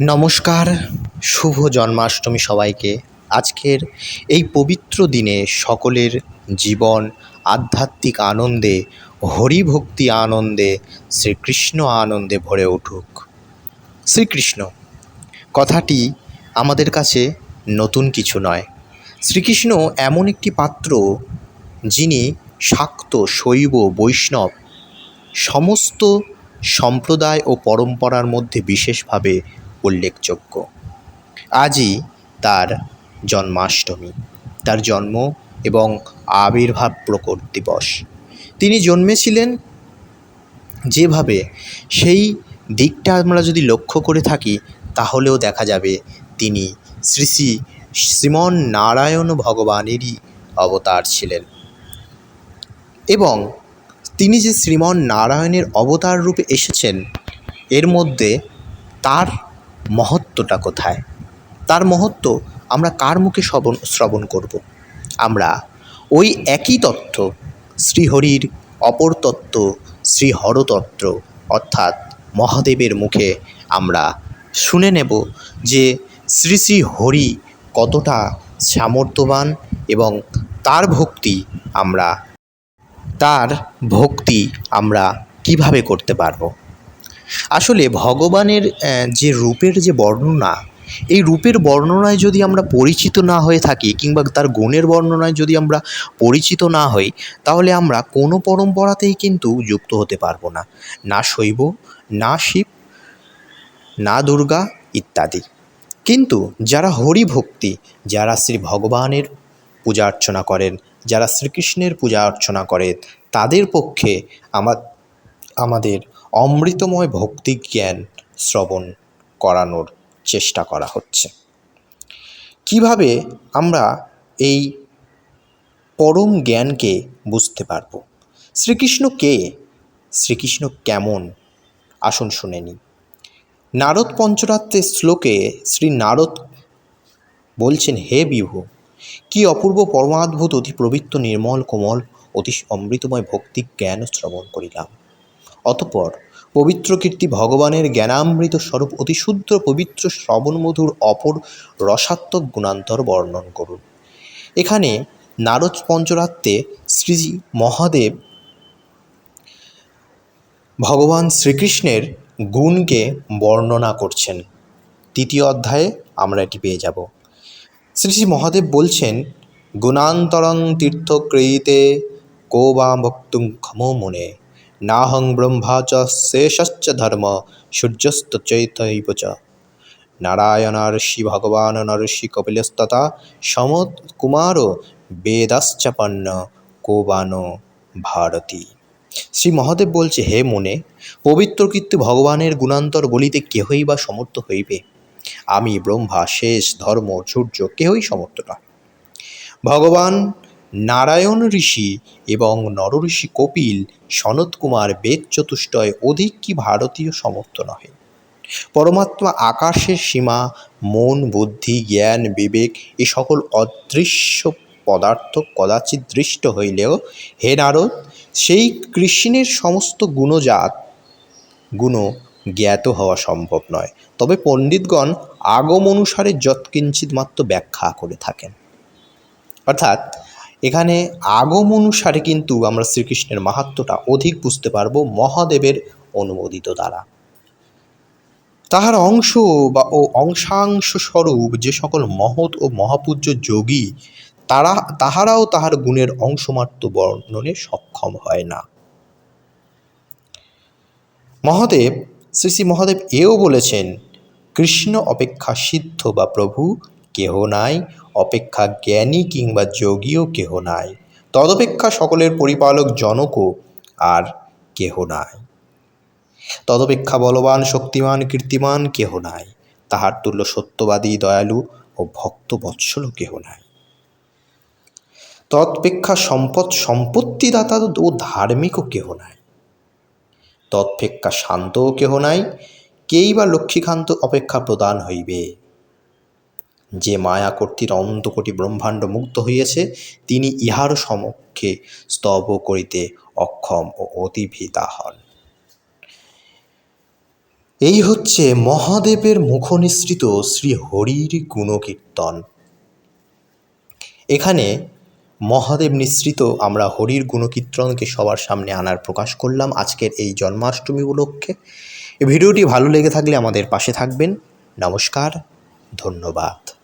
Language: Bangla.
নমস্কার, শুভ জন্মাষ্টমী সবাইকে। আজকের এই পবিত্র দিনে সকলের জীবন, আধ্যাত্মিক আনন্দে, হরিভক্তি আনন্দে, শ্রীকৃষ্ণ আনন্দে ভরে উঠুক। শ্রীকৃষ্ণ, কথাটি আমাদের কাছে নতুন কিছু নয়। শ্রীকৃষ্ণ এমন একটি পাত্র যিনি শাক্ত, শৈব, বৈষ্ণব, সমস্ত সম্প্রদায় ও পরম্পরার মধ্যে বিশেষভাবে উল্লেখযোগ্য। আজই তার জন্মাষ্টমী, তার জন্ম এবং আবির্ভাব প্রকট দিবস। তিনি জন্মেছিলেন যেভাবে, সেই দিকটা আমরা যদি লক্ষ্য করে থাকি, তাহলেও দেখা যাবে তিনি শ্রী শ্রী শ্রীমন নারায়ণ ভগবানেরই অবতার ছিলেন। এবং তিনি যে শ্রীমন নারায়ণের অবতার রূপে এসেছেন, এর মধ্যে তার মহত্বটা কোথায়? তার মহত্ব আমরা কার মুখে শ্রবণ শ্রবণ করব? আমরা ওই একই তত্ত্ব, শ্রীহরির অপর তত্ত্ব, শ্রীহরতত্ত্ব, অর্থাৎ মহাদেবের মুখে আমরা শুনে নেব যে শ্রী শ্রী হরি কতটা সামর্থ্যবান এবং তার ভক্তি আমরা, তার ভক্তি আমরা কীভাবে করতে পারব? আসলে ভগবানের যে রূপের যে বর্ণনা, এই রূপের বর্ণনায় যদি আমরা পরিচিত না হয়ে থাকি কিংবা তার গুণের বর্ণনায় যদি আমরা পরিচিত না হই, তাহলে আমরা কোনো পরম্পরাতেই কিন্তু যুক্ত হতে পারব না। না শৈব, না শিব, না দুর্গা ইত্যাদি। কিন্তু যারা হরিভক্তি, যারা শ্রী ভগবানের পূজা অর্চনা করেন, যারা শ্রীকৃষ্ণের পূজা অর্চনা করেন, তাদের পক্ষে আমার আমাদের অমৃতময় ভক্তি জ্ঞান শ্রবণ করানোর চেষ্টা করা হচ্ছে। কীভাবে আমরা এই পরম জ্ঞানকে বুঝতে পারব? শ্রীকৃষ্ণ কে? শ্রীকৃষ্ণ কেমন? আসুন শুনে নারদ পঞ্চরাত্রের শ্লোকে শ্রী নারদ বলছেন, হে বিভু, কি অপূর্ব পরমাদ্ভুত, অতি পবিত্র, নির্মল, কোমল, অতি অমৃতময় ভক্তি জ্ঞান শ্রবণ করিলাম। অতঃপর পবিত্র কীর্তি ভগবানের জ্ঞানামৃত স্বরূপ অতি শুদ্ধ পবিত্র শ্রবণমধুর অপর রসাত্মক গুণান্তর বর্ণন করুন। এখানে নারদ পঞ্চরাত্রে শ্রী মহাদেব ভগবান শ্রীকৃষ্ণের গুণকে বর্ণনা করছেন। তৃতীয় অধ্যায়ে আমরা এটি পেয়ে যাব। শ্রী শ্রী মহাদেব বলছেন, গুণান্তরং তীর্থক্রিয়িতে কো বা বক্তুং ক্ষমো মুনে। নাহং ব্রহ্মা চ শেষশ্চ ধর্ম, সূর্যস্ত চৈতৈব চ। নারায়ণর্ষি ভগবান নর্ষি কপিলস্ততা সমত কুমার বেদাশ্চপন্ন কোবানো ভারতী। শ্রী মহাদেব বলছে, হে মনে, পবিত্র কীর্তি ভগবানের গুণান্তর বলিতে কেহই বা সমর্থ হইবে? আমি ব্রহ্মা, শেষ ধর্ম, সূর্য কেহই সমর্থ নয়। ভগবান নারায়ণ ঋষি এবং নরঋষি কপিল সনত কুমার বেদ চতুষ্টয় অধিক কি ভারতীয় সমর্থ নহে। পরমাত্মা আকাশের সীমা, মন, বুদ্ধি, জ্ঞান, বিবেক এ সকল অদৃশ্য পদার্থ কদাচিৎ দৃষ্ট হইলেও হে নারদ, সেই কৃষ্ণের সমস্ত গুণজাত গুণ জ্ঞাত হওয়া সম্ভব নয়। তবে পণ্ডিতগণ আগম অনুসারে যৎকিঞ্চিত মাত্র ব্যাখ্যা করে থাকেন। অর্থাৎ এখানে আগম অনুসারে কিন্তু আমরা শ্রীকৃষ্ণের মাহাত্ম্যটা অধিক বুঝতে পারব মহাদেবের অনুমোদিত দ্বারা। তাহার অংশ বা ও অংশাংশ স্বরূপ যে সকল মহৎ ও মহাপূজ্য যোগী, তারা, তাহারাও তাহার গুণের অংশমাত্র বর্ণনে সক্ষম হয় না। মহাদেব, শ্রী শ্রী মহাদেব এও বলেছেন, কৃষ্ণ অপেক্ষা সিদ্ধ বা প্রভু কেহ নাই, অপেক্ষা জ্ঞানী কিংবা যোগীও কেহ নাই। তদপেক্ষা সকলের পরিপালক জনকও আর কেহ নাই। তদপেক্ষা বলবান, শক্তিমান, কীর্তিমান কেহ নাই। তাহার তুল্য সত্যবাদী, দয়ালু ও ভক্ত বৎসল কেহ নাই। তৎপেক্ষা সম্পদ, সম্পত্তিদাতা ও ধার্মিকও কেহ নাই। তৎপেক্ষা শান্তও কেহ নাই। কেই বা লক্ষ্মীকান্ত অপেক্ষা প্রদান হইবে? যে মায়া কর্তৃর অনন্তকোটি ব্রহ্মাণ্ড মুক্ত হইয়াছে, তিনি ইহার সমক্ষে স্তব করিতে অক্ষম ও অতিভীতা হন। এই হচ্ছে মহাদেবের মুখনিসৃত শ্রী হরির গুণকীর্তন। এখানে মহাদেব নিঃসৃত আমরা হরির গুণকীর্তনকে সবার সামনে আনার প্রকাশ করলাম আজকের এই জন্মাষ্টমী উপলক্ষে। ভিডিওটি ভালো লেগে থাকলে আমাদের পাশে থাকবেন। নমস্কার। ধন্যবাদ।